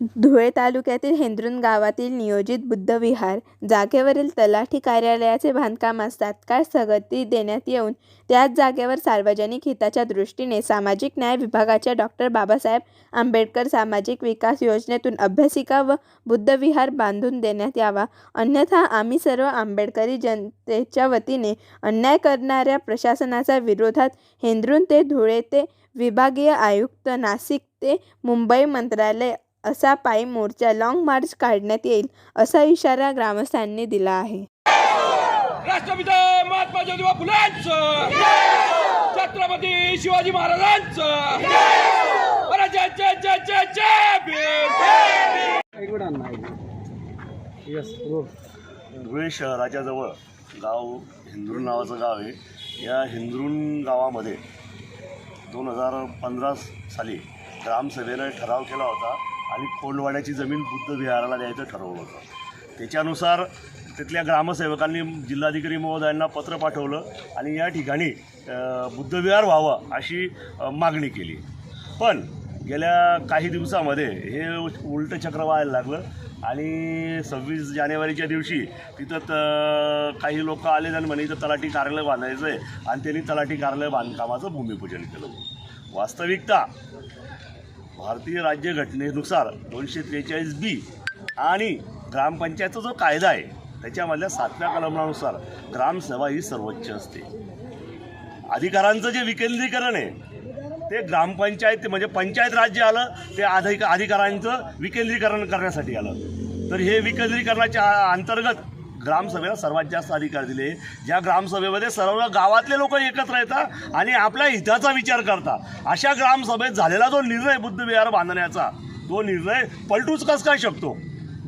धुळे तालुक्यातील हेंद्रुण गावातील नियोजित बुद्धविहार जागेवरील तलाठी कार्यालयाचे बांधकामास तात्काळ स्थगिती देण्यात येऊन त्याच जागेवर सार्वजनिक हिताच्या दृष्टीने सामाजिक न्याय विभागाच्या डॉक्टर बाबासाहेब आंबेडकर सामाजिक विकास योजनेतून अभ्यासिका व बुद्धविहार बांधून देण्यात यावा. अन्यथा आम्ही सर्व आंबेडकरी जनतेच्या वतीने अन्याय करणाऱ्या प्रशासनाच्या विरोधात हेंद्रुण ते धुळे ते विभागीय आयुक्त नाशिक ते मुंबई मंत्रालय असा पायी मोर्चा लाँग मार्च काढण्यात येईल असा इशारा ग्रामस्थांनी दिला आहे. राष्ट्रपिता महात्मा ज्योतिबा फुलेंचं छत्रपती शिवाजी महाराजांचं. अरे जय जय जय जय जय भीम. धुळे शहराच्या जवळ गाव हिंद्रून नावाचं गाव आहे. या हिंद्रून गावामध्ये दोन हजार पंधरा साली ग्रामसभेनं ठराव केला होता आणि कोंडवाड्याची जमीन बुद्ध विहाराला द्यायचं ठरवलं होतं. त्याच्यानुसार तिथल्या ग्रामसेवकांनी जिल्हाधिकारी महोदयांना पत्र पाठवलं आणि या ठिकाणी बुद्धविहार व्हावं अशी मागणी केली. पण गेल्या काही दिवसामध्ये हे उलटं चक्र व्हायला लागलं आणि सव्वीस जानेवारीच्या दिवशी तिथं त काही लोक आले आणि म्हणे इथं तलाठी कार्यालय बांधायचं आहे आणि त्यांनी तलाठी कार्यालय बांधकामाचं भूमिपूजन केलं. वास्तविकता भारतीय राज्यघटनेनुसार दोनशे त्रेचाळीस बी आणि ग्रामपंचायतचा जो कायदा आहे त्याच्यामधल्या सातव्या कलमानुसार ग्रामसभा ही सर्वोच्च असते. अधिकारांचं जे विकेंद्रीकरण आहे ते ग्रामपंचायत म्हणजे पंचायत राज्य आलं ते अधिक अधिकारांचं विकेंद्रीकरण करण्यासाठी आलं. तर हे विकेंद्रीकरणाच्या अंतर्गत ग्रामसभेला सर्वात जास्त अधिकार दिले. ज्या ग्रामसभेमध्ये सर्व गावातले लोक एकत्र येतात आणि आपल्या हिताचा विचार करतात. अशा ग्रामसभेत झालेला जो निर्णय बुद्धविहार बांधण्याचा तो निर्णय पलटूच कस काय शकतो?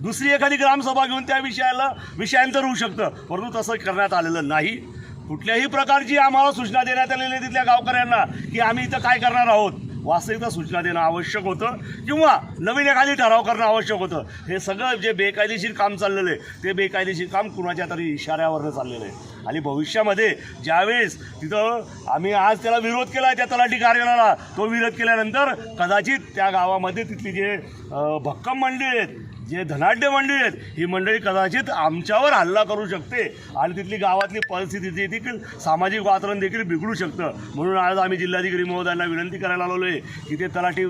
दुसरी एखादी ग्रामसभा घेऊन त्या विषयाला विषयांतर होऊ शकतं परंतु तसं करण्यात आलेलं नाही. कुठल्याही प्रकारची आम्हाला सूचना देण्यात आलेली आहे तिथल्या गावकऱ्यांना की आम्ही इथं काय करणार आहोत? वास्तविकता सूचना देणं आवश्यक होतं किंवा नवीन एखादी ठराव करणं आवश्यक होतं. हे सगळं जे बेकायदेशीर काम चाललेलं आहे ते बेकायदेशीर काम कुणाच्या तरी इशाऱ्यावरनं चाललेलं आहे. आणि भविष्यामध्ये ज्यावेळेस तिथं आम्ही आज त्याला विरोध केला त्या तलाठी कार्यालयाला तो विरोध केल्यानंतर कदाचित त्या गावामध्ये तिथली जे भक्कम मंडळी आहेत जे धनाढ्य मंडळी आहेत ही मंडळी कदाचित आमच्यावर हल्ला करू शकते. आणि तिथली गावातली परिस्थिती देखील सामाजिक वातावरण देखील बिघडू शकतं. म्हणून आज आम्ही जिल्हाधिकारी महोदयांना विनंती करायला आलेलो आहे की ते तलाठी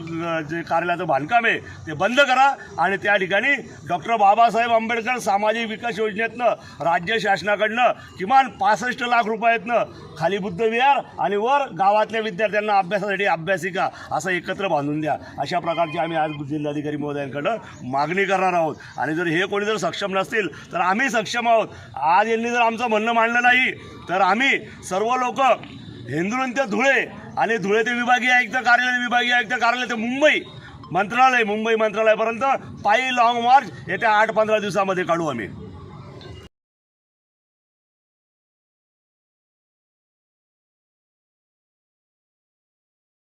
जे कार्यालयाचं बांधकाम आहे ते बंद करा. आणि त्या ठिकाणी डॉक्टर बाबासाहेब आंबेडकर सामाजिक विकास योजनेतनं राज्य शासनाकडनं किमान पासष्ट लाख रुपयातनं खाली बुद्धविहार आणि वर गावातल्या विद्यार्थ्यांना अभ्यासासाठी अभ्यासिका असं एकत्र बांधून द्या. अशा प्रकारची आम्ही आज जिल्हाधिकारी महोदयांकडं मागणी करणार करणार आहोत. आणि जर हे कोणी जर सक्षम नसतील तर आम्ही सक्षम आहोत. आज यांनी जर आमचं म्हणणं मांडलं नाही तर आम्ही सर्व लोक हिंदून ते धुळे आणि धुळे ते विभागीय आयुक्त कार्यालय विभागीय आयुक्त कार्यालय ते मुंबई मंत्रालय मुंबई मंत्रालयापर्यंत पायी लाँग मार्च येत्या आठ पंधरा दिवसामध्ये काढू आम्ही.